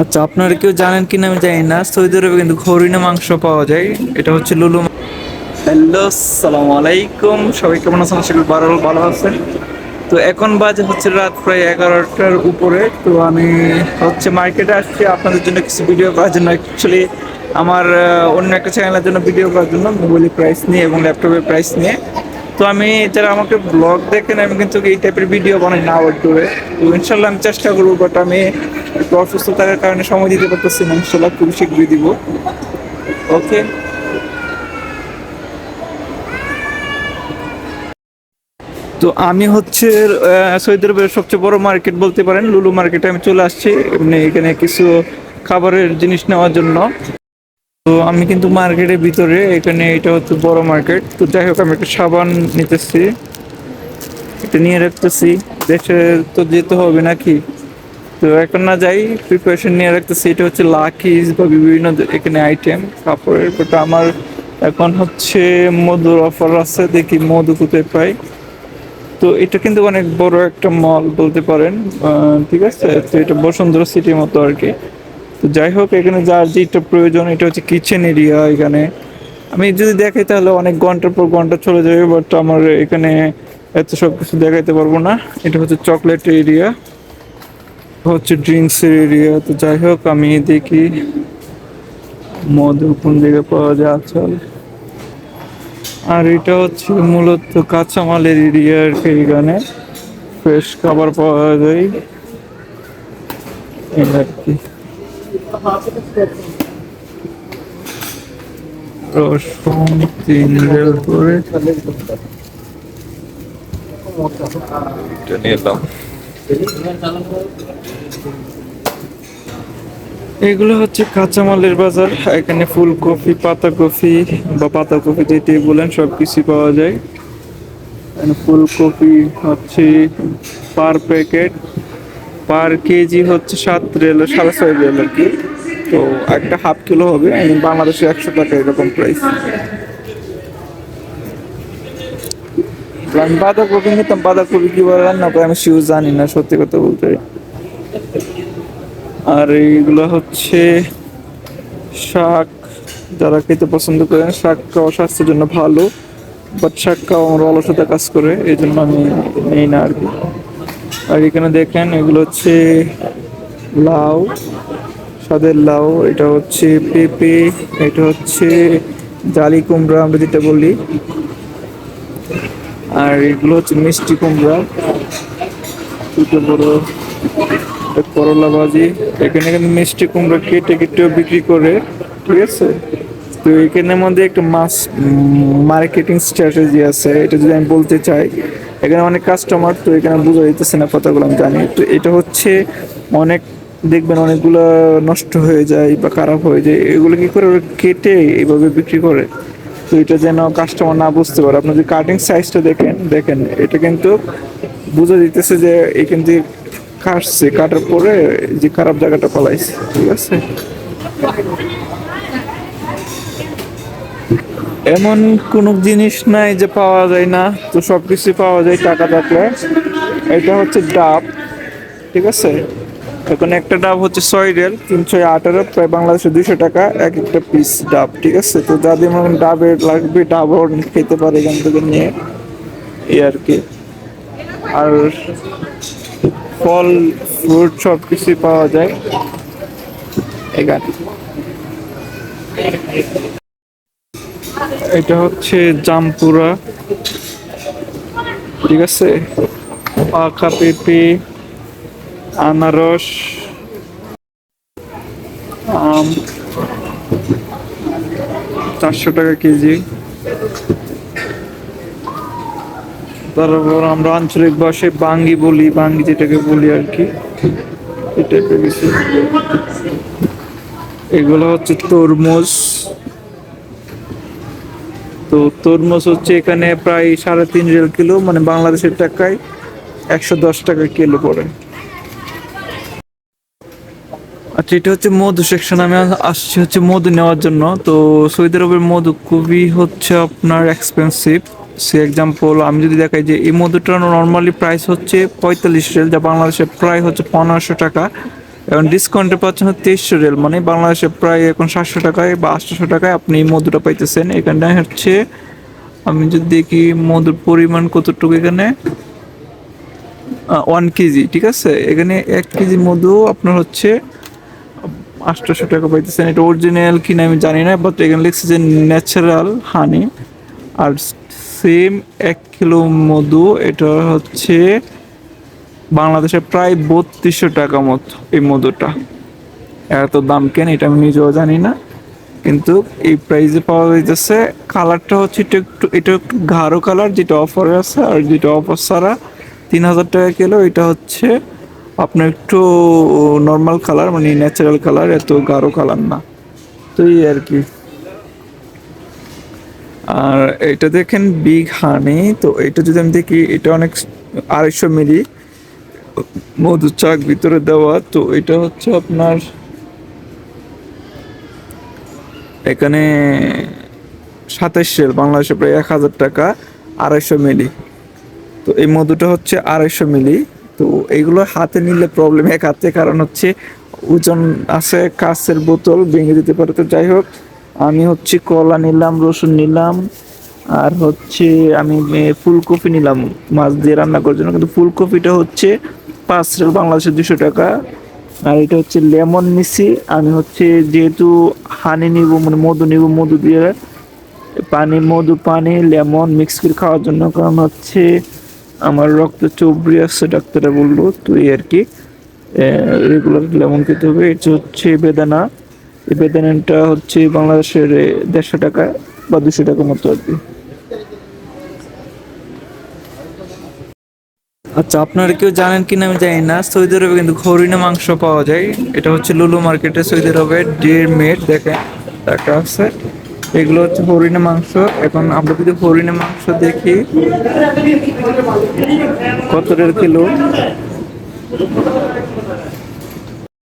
আচ্ছা আপনারা কেউ জানেন কিনা আমি জানি না। সৌদি আরবে কিন্তু হরিণা মাংস পাওয়া যায়। এটা হচ্ছে লুলু হ্যালো সালাম আলাইকুম। সবাই কেমন আছেন? আশা করি ভালো ভালো আছেন। তো এখন বাজে হচ্ছে রাত প্রায় এগারোটার উপরে। তো আমি হচ্ছে মার্কেটে আসছি। আপনাদের জন্য কিছু ভিডিও করার জন্য। অ্যাকচুয়ালি আমার অন্য একটা চ্যানেলের জন্য ভিডিও করার জন্য। মোবাইলের প্রাইস নিয়ে এবং ল্যাপটপের প্রাইস নিয়ে। তো আমি যারা আমাকে ব্লগ দেখেন, আমি কিন্তু এই টাইপের ভিডিও বানাই না আউটডোরে তো ইনশাল্লাহ আমি চেষ্টা করব বাট আমি একটু অসুস্থ থাকার কারণে সময় দিতে পারতেছি না। ইনশাল্লাহ খুব শীঘ্রই দিব। ওকে তো আমি হচ্ছে সৌদি আরবের সবচেয়ে বড় মার্কেট বলতে পারেন লুলু মার্কেটে আমি চলে আসছি। এমনি এখানে কিছু খাবারের জিনিস নেওয়ার জন্য। তো আমি কিন্তু মার্কেটের ভিতরে, এখানে এটা হচ্ছে বড় মার্কেট তো যাই হোক, আমি একটা সাবান নিতেছি। এটা নিয়ে রাখতেছি। দেশে তো যেতে হবে নাকি? তো এখন না যাই প্রিপারেশন নিয়ে রাখতেছি। এটা হচ্ছে লাকিজ বা বিভিন্ন এখানে আইটেম কাপড়ের। বাট আমার এখন হচ্ছে মধুর অফার আছে। দেখি মধু কোথায় পাই। তো এটা কিন্তু অনেক বড় একটা মল বলতে পারেন। ঠিক আছে? তো এটা বসুন্ধরা সিটির মতো আর কি। তো যাই হোক, এখানে যার যেটা প্রয়োজন, এটা হচ্ছে কিচেন এরিয়া এখানে। আমি যদি দেখাই তাহলে অনেক ঘণ্টার পর ঘণ্টা চলে যাবে বাট আমার এখানে এত সব কিছু দেখাইতে পারব না। এটা হচ্ছে চকলেট এরিয়া হচ্ছে ড্রিঙ্কসের এরিয়া তো যাই হোক, আমি দেখি মধু কোন দিকে পাওয়া যায় আচল আর এটা হচ্ছে মূলত কাঁচামালের এরিয়া আর কি এখানে। ফ্রেশ খাবার পাওয়া যায়। আর কি? এগুলো হচ্ছে কাঁচামালের বাজার। এখানে ফুলকপি, পাতাকপি বা পাতাকপি যেটি বলেন সব কিছু পাওয়া যায়। ফুলকপি হচ্ছে পার প্যাকেট পার কেজি হচ্ছে সাত রেল, সাড়ে ছয় রেল আর কি। তো একটা হাফ কিলো হবে বাংলাদেশে একশো টাকা এরকম প্রাইস আমি বাঁধাকপি নিতাম, বাঁধাকপি কীভাবে রান্না করে, আমি শিউ জানি না, সত্যি কথা বলতে। আর এইগুলো হচ্ছে শাক, যারা খেতে পছন্দ করেন, শাক খাওয়া স্বাস্থ্যের জন্য ভালো বাট শাক খাওয়া আমার অলসতা কাজ করে এই জন্য আমি নেই না আর কি। আর এখানে দেখেন, এগুলো হচ্ছে লাউ সাদের লাউ, এটা হচ্ছে পেঁপে, এটা হচ্ছে জালি কুমড়া, আমরা যেটা বলি। আর এগুলো হচ্ছে মিষ্টি কুমড়া। ছোট বড় করলা ভাজি। এখানে কিন্তু মিষ্টি কুমড়া কেটে কেটেও বিক্রি করে, ঠিক আছে? তো এখানের মধ্যে একটা মাস মার্কেটিং স্ট্র্যাটেজি আছে। এটা যদি আমি বলতে চাই এখানে অনেক কাস্টমার তো এখানে বোঝা যাইতেছে না কথাগুলো, আমি জানি। তো এটা হচ্ছে অনেক, দেখবেন অনেকগুলো নষ্ট হয়ে যায় বা খারাপ হয়ে যায়। এগুলো কি করে? কেটে এইভাবে বিক্রি করে। তো এটা যেন কাস্টমার না বুঝতে পারে। আপনার যে কাটিং সাইজটা দেখেন দেখেন, এটা কিন্তু বোঝা দিতেছে যে এখান থেকে কাটছে। কাটার পরে যে খারাপ জায়গাটা পালাইছে, ঠিক আছে? এমন কোন জিনিস নাই যে পাওয়া যায় না। তো সব কিছু পাওয়া যায় টাকা থাকলে। এটা হচ্ছে ডাব, ঠিক আছে? এখন একটা ডাব হচ্ছে ছয় রেল, তিনশো আঠারো, প্রায় বাংলাদেশে দুশো টাকা, এক একটা পিস ডাব, ঠিক আছে? তো যাদের মনে ডাবের লাগবে ডাবও খেতে পারে এখান থেকে নিয়ে। এই আর কি। আর ফল, ফ্রুট সব কিছুই পাওয়া যায়। এখানে এটা হচ্ছে জামপুরা। ঠিক আছে? পাকা পেঁপে, আনারস, আম, চারশো টাকা কেজি। তারপর আমরা আঞ্চলিক ভাষায় বাঙ্গি বলি, বাঙ্গি যেটাকে বলি আর কি। এই টাইপের এগুলো হচ্ছে তরমুজ। তো তরমুজ হচ্ছে এখানে প্রায় সাড়ে তিন রেল কিলো মানে বাংলাদেশের টাকায় একশো দশ টাকা কিলো পড়ে। আচ্ছা এটা হচ্ছে মধু সেকশন আমি আসছি হচ্ছে মধু নেওয়ার জন্য। তো সৌদি আরবের মধু খুবই হচ্ছে আপনার এক্সপেন্সিভ সে এক্সাম্পল আমি যদি দেখাই যে এই মধুটার নর্মালি প্রাইস হচ্ছে পঁয়তাল্লিশ রেল, যা বাংলাদেশে প্রায় হচ্ছে পনেরোশো টাকা। এখন ডিসকাউন্টে পাচ্ছেন তেইশশো রিয়াল। মানে বাংলাদেশে প্রায় এখন সাতশো টাকায় বা আটশোশো টাকায় আপনি মধুটা পাইতেছেন। এখানে হচ্ছে, আমি যদি দেখি মধুর পরিমাণ কতটুকু এখানে ওয়ান কেজি, ঠিক আছে? এখানে এক কেজি মধু আপনার হচ্ছে আটশোশো টাকা পাইতেছেন। এটা অরিজিনাল কিনা আমি জানি না বাট এখানে লিখছে যে ন্যাচারাল হানি আর সেম এক কিলো মধু, এটা হচ্ছে বাংলাদেশে প্রায় বত্রিশশো টাকা মতো এই মধুটা। এত দাম কেন এটা আমি নিজেও জানি না। কিন্তু এই প্রাইসে পাওয়া যাইতেছে কালারটা হচ্ছে এটা একটু এটা একটু গাঢ় কালার যেটা অফারে আছে, আর যেটা অফার ছাড়া তিন হাজার টাকা কিলো, এটা হচ্ছে আপনার একটু নর্মাল কালার মানে ন্যাচারাল কালার এত গাঢ় কালার না। তো এই আর কি। আর এটা দেখেন বিগ হানি তো এটা যদি আমি দেখি, এটা অনেক আড়াইশো মিলি। মধু চাক ভিতরে দেওয়া, তো এটা হচ্ছে আপনার এখানে সাতাশ সেল, বাংলাদেশে প্রায় এক হাজার টাকা, আড়াইশো মিলি। তো এই মধুটা হচ্ছে আড়াইশো মিলি। তো এইগুলো হাতে নিলে প্রবলেম এক হাতে, কারণ হচ্ছে ওজন আছে, কাঁচের বোতল ভেঙে দিতে পারে। তো যাই হোক, আমি হচ্ছে কলা নিলাম, রসুন নিলাম, আর হচ্ছে আমি ফুলকপি নিলাম। মাছ দিয়ে রান্না করার জন্য, কিন্তু ফুলকপিটা হচ্ছে পাঁচ রেল বাংলাদেশে দুশো টাকা। আর এটা হচ্ছে লেমন নিছি আমি হচ্ছে যেহেতু হানি নিব মানে মধু নিব, মধু দিয়ে পানি, মধু, পানি, লেমন মিক্স করে খাওয়ার জন্য। কারণ হচ্ছে আমার রক্ত চবড়ি আসছে ডাক্তাররা বলল, তো এই আর কি। রেগুলার লেমন খেতে হবে। এটা হচ্ছে বেদানা। এই বেদানাটা হচ্ছে বাংলাদেশের দেড়শো টাকা বা দুশো টাকা মতো আর কি। আচ্ছা আপনারা কেউ জানেন কিনা আমি জানি না। সৌদি আরবে কিন্তু হরিণা মাংস পাওয়া যায়। এটা হচ্ছে লুলু মার্কেটে সৌদি আরবে ডের মেট। দেখেন, একটা আছে। এগুলো হচ্ছে হরিণা মাংস। এখন আমরা যদি হরিণা মাংস দেখি, কত টাকা কিলো?